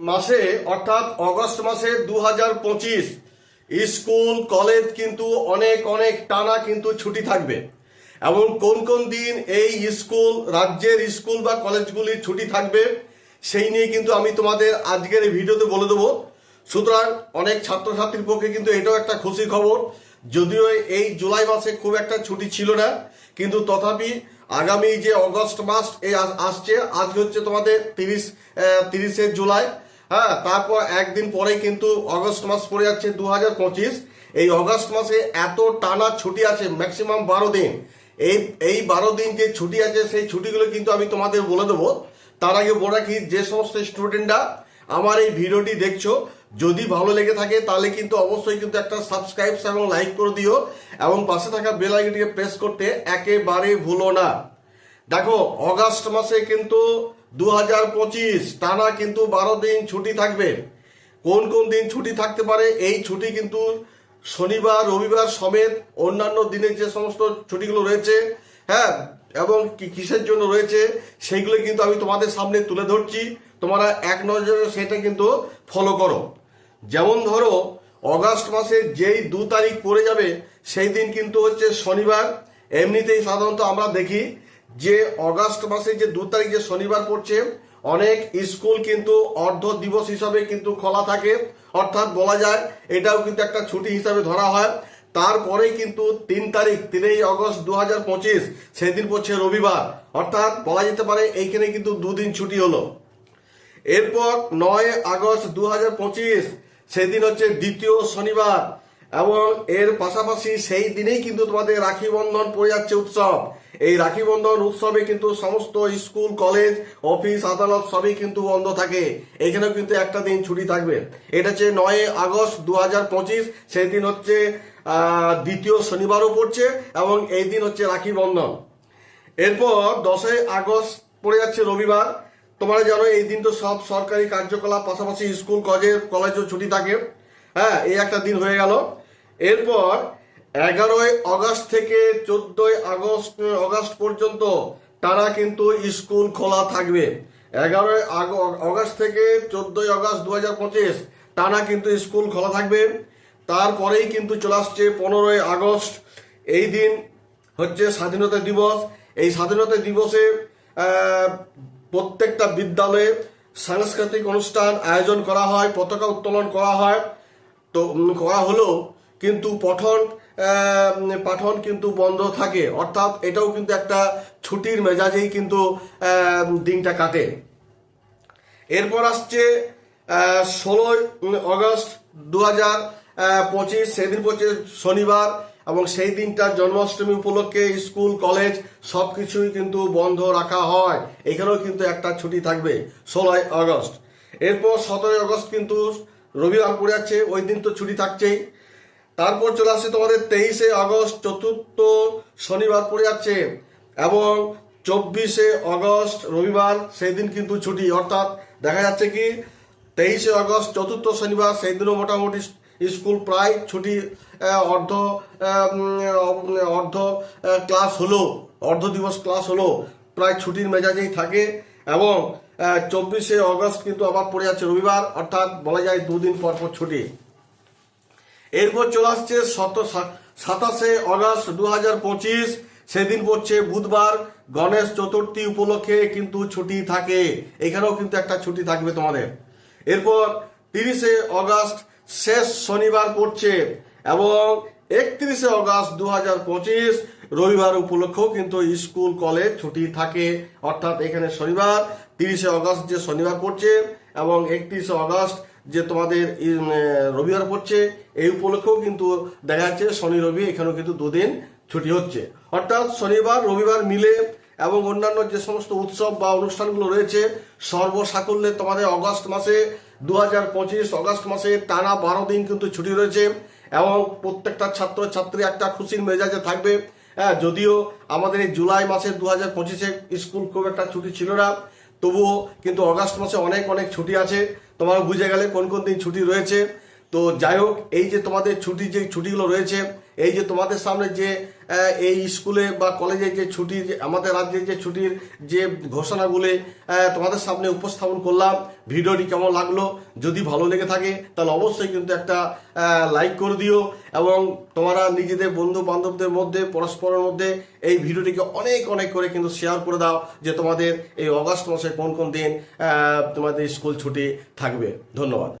মাসে, অর্থাৎ অগস্ট মাসে দু হাজার পঁচিশ, স্কুল, কলেজ কিন্তু অনেক অনেক টানা কিন্তু ছুটি থাকবে। এবং কোন কোন দিন এই স্কুল, রাজ্যের স্কুল বা কলেজগুলির ছুটি থাকবে, সেই নিয়ে কিন্তু আমি তোমাদের আজকের এই ভিডিওতে বলে দেবো। সুতরাং অনেক ছাত্রছাত্রীর পক্ষে কিন্তু এটাও একটা খুশি খবর। যদিও এই জুলাই মাসে খুব একটা ছুটি ছিল না, কিন্তু তথাপি আগামী যে অগস্ট মাস এই আসছে, আজকে হচ্ছে তোমাদের তিরিশ তিরিশে জুলাই। হ্যাঁ তারপর একদিন পরে কিন্তু অগস্ট মাস পড়ে যাচ্ছে দু হাজার পঁচিশ। এই অগস্ট মাসে এত টানা ছুটি আছে ম্যাক্সিমাম বারো দিন। এই এই বারো দিন যে ছুটি আছে, সেই ছুটিগুলো কিন্তু আমি তোমাদের বলে দেবো। তার আগে বলে রাখি, যে সমস্ত স্টুডেন্টরা আমার এই ভিডিওটি দেখছ, যদি ভালো লেগে থাকে, তাহলে কিন্তু অবশ্যই কিন্তু একটা সাবস্ক্রাইব এবং লাইক করে দিও। এবং পাশে থাকা বেল প্রেস করতে একেবারে ভুলো না। দেখো, অগাস্ট মাসে কিন্তু দু হাজার পঁচিশ টানা কিন্তু বারো দিন ছুটি থাকবে। কোন কোন দিন ছুটি থাকতে পারে, এই ছুটি কিন্তু শনিবার, রবিবার সমেত অন্যান্য দিনের যে সমস্ত ছুটিগুলো রয়েছে হ্যাঁ এবং কিসের জন্য রয়েছে, সেইগুলো কিন্তু আমি তোমাদের সামনে তুলে ধরছি। তোমরা এক নজরে সেটা কিন্তু ফলো করো। যেমন ধরো, অগাস্ট মাসে যেই দু তারিখ পড়ে যাবে, সেই দিন কিন্তু হচ্ছে শনিবার। এমনিতেই সাধারণত আমরা দেখি যে অগাস্ট মাসে যে দু তারিখ যে শনিবার পড়ছে, অনেক স্কুল কিন্তু অর্ধ দিবস হিসাবে কিন্তু খোলা থাকে। অর্থাৎ বলা যায়, এটাও কিন্তু একটা ছুটি হিসাবে ধরা হয়। তারপরেই কিন্তু তিন তারিখ, তিনই অগস্ট দু হাজার পঁচিশ, সেদিন পড়ছে রবিবার। অর্থাৎ বলা যেতে পারে, এইখানে কিন্তু দুদিন ছুটি হলো। এরপর নয় আগস্ট দু হাজার পঁচিশ, সেদিন হচ্ছে দ্বিতীয় শনিবার। এবং এর পাশাপাশি সেই দিনেই কিন্তু তোমাদের রাখি বন্ধন পড়ে যাচ্ছে উৎসব। এই রাখি বন্ধন উৎসবে কিন্তু সমস্ত স্কুল, কলেজ, অফিস, আদালত সবই কিন্তু বন্ধ থাকে। এখানেও কিন্তু একটা দিন ছুটি থাকবে। এটা হচ্ছে নয় আগস্ট দু হাজার পঁচিশ, সেই দিন হচ্ছে দ্বিতীয় শনিবারও পড়ছে এবং এই দিন হচ্ছে রাখি বন্ধন। এরপর দশই আগস্ট পড়ে যাচ্ছে রবিবার। তোমরা জানো এই দিন তো সব সরকারি কার্যকলাপ, পাশাপাশি স্কুল, কলেজ, কলেজও ছুটি থাকে। হ্যাঁ এই একটা দিন হয়ে গেল। এরপর এগারোই আগস্ট থেকে চোদ্দই আগস্ট আগস্ট পর্যন্ত তারা কিন্তু স্কুল খোলা থাকবে। এগারোই আগস্ট থেকে চোদ্দই আগস্ট দু হাজার পঁচিশ টানা কিন্তু স্কুল খোলা থাকবে। তারপরেই কিন্তু চলে আসছে পনেরোই আগস্ট। এই দিন হচ্ছে স্বাধীনতা দিবস। এই স্বাধীনতা দিবসে প্রত্যেকটা বিদ্যালয়ে সাংস্কৃতিক অনুষ্ঠান আয়োজন করা হয়, পতাকা উত্তোলন করা হয়। তো করা হলো, কিন্তু পঠন পাঠন কিন্তু বন্ধ থাকে। অর্থাৎ এটাও কিন্তু একটা ছুটির মেজাজেই কিন্তু দিনটা কাটে। এরপর আসছে ষোলোই আগস্ট দু হাজার পঁচিশ। সেদিন পড়ছে শনিবার, এবং সেই দিনটার জন্মাষ্টমী উপলক্ষে স্কুল, কলেজ সব কিছুই কিন্তু বন্ধ রাখা হয়। এখানেও কিন্তু একটা ছুটি থাকবে, ষোলোই আগস্ট। এরপর সতেরোই আগস্ট কিন্তু রবিবার পড়ে যাচ্ছে, ওই দিন তো ছুটি থাকছেই। তারপর চলে আসছে তোমাদের তেইশে আগস্ট, চতুর্থ শনিবার পড়ে যাচ্ছে এবং চব্বিশে আগস্ট রবিবার, সেই দিন কিন্তু ছুটি। অর্থাৎ দেখা যাচ্ছে কি, তেইশে আগস্ট, চতুর্থ শনিবার, সেই দিনও মোটামুটি স্কুল প্রায় ছুটি অর্ধ অর্ধ ক্লাস হলো, অর্ধ দিবস ক্লাস হলো, প্রায় ছুটির মেজাজেই থাকে এবং চব্বিশে আগস্ট কিন্তু আবার পড়ে যাচ্ছে রবিবার, অর্থাৎ বলা যায় দুদিন পর পর ছুটি। এরপর চলে আসছে সাতাশে আগস্ট দু হাজার পঁচিশ, সেদিন পড়ছে বুধবার, গণেশ চতুর্থী উপলক্ষে কিন্তু ছুটি থাকে। এখানেও কিন্তু একটা ছুটি থাকবে তোমাদের। এরপর তিরিশে আগস্ট শেষ শনিবার পড়ছে এবং একত্রিশে আগস্ট দু রবিবার উপলক্ষেও কিন্তু স্কুল, কলেজ ছুটি থাকে। অর্থাৎ এখানে শনিবার, তিরিশে আগস্ট যে শনিবার পড়ছে এবং একত্রিশে আগস্ট যে তোমাদের রবিবার পড়ছে, এই উপলক্ষেও কিন্তু দেখা যাচ্ছে শনি, রবি এখানেও কিন্তু দুদিন ছুটি হচ্ছে। অর্থাৎ শনিবার, রবিবার মিলে এবং অন্যান্য যে সমস্ত উৎসব বা অনুষ্ঠানগুলো রয়েছে, সর্বসাকুল্যে তোমাদের অগস্ট মাসে দু হাজার পঁচিশ অগস্ট মাসে টানা বারো দিন কিন্তু ছুটি রয়েছে। এবং প্রত্যেকটা ছাত্র, ছাত্রী একটা খুশির মেজাজে থাকবে। হ্যাঁ যদিও আমাদের এই জুলাই মাসে দু হাজার পঁচিশে স্কুল খুব একটা ছুটি ছিল না, তবুও কিন্তু অগাস্ট মাসে অনেক অনেক ছুটি আছে। তোমার বুঝে গেলে কোন কোন দিন ছুটি রয়েছে। তো যাই হোক, এই যে তোমাদের ছুটি, যে ছুটিগুলো রয়েছে এই যে তোমাদের সামনে যে এই স্কুলে বা কলেজে যে ছুটি যে আমাদের রাজ্যে যে ছুটির যে ঘোষণাগুলি তোমাদের সামনে উপস্থাপন করলাম, ভিডিওটি কেমন লাগল, যদি ভালো লেগে থাকে, তাহলে অবশ্যই কিন্তু একটা লাইক করে দিও, এবং তোমরা নিজেদের বন্ধু বান্ধবদের মধ্যে, পরস্পরের মধ্যে এই ভিডিওটিকে অনেক অনেক করে কিন্তু শেয়ার করে দাও, যে তোমাদের এই অগাস্ট মাসে কোন কোন দিন তোমাদের স্কুল ছুটি থাকবে। ধন্যবাদ।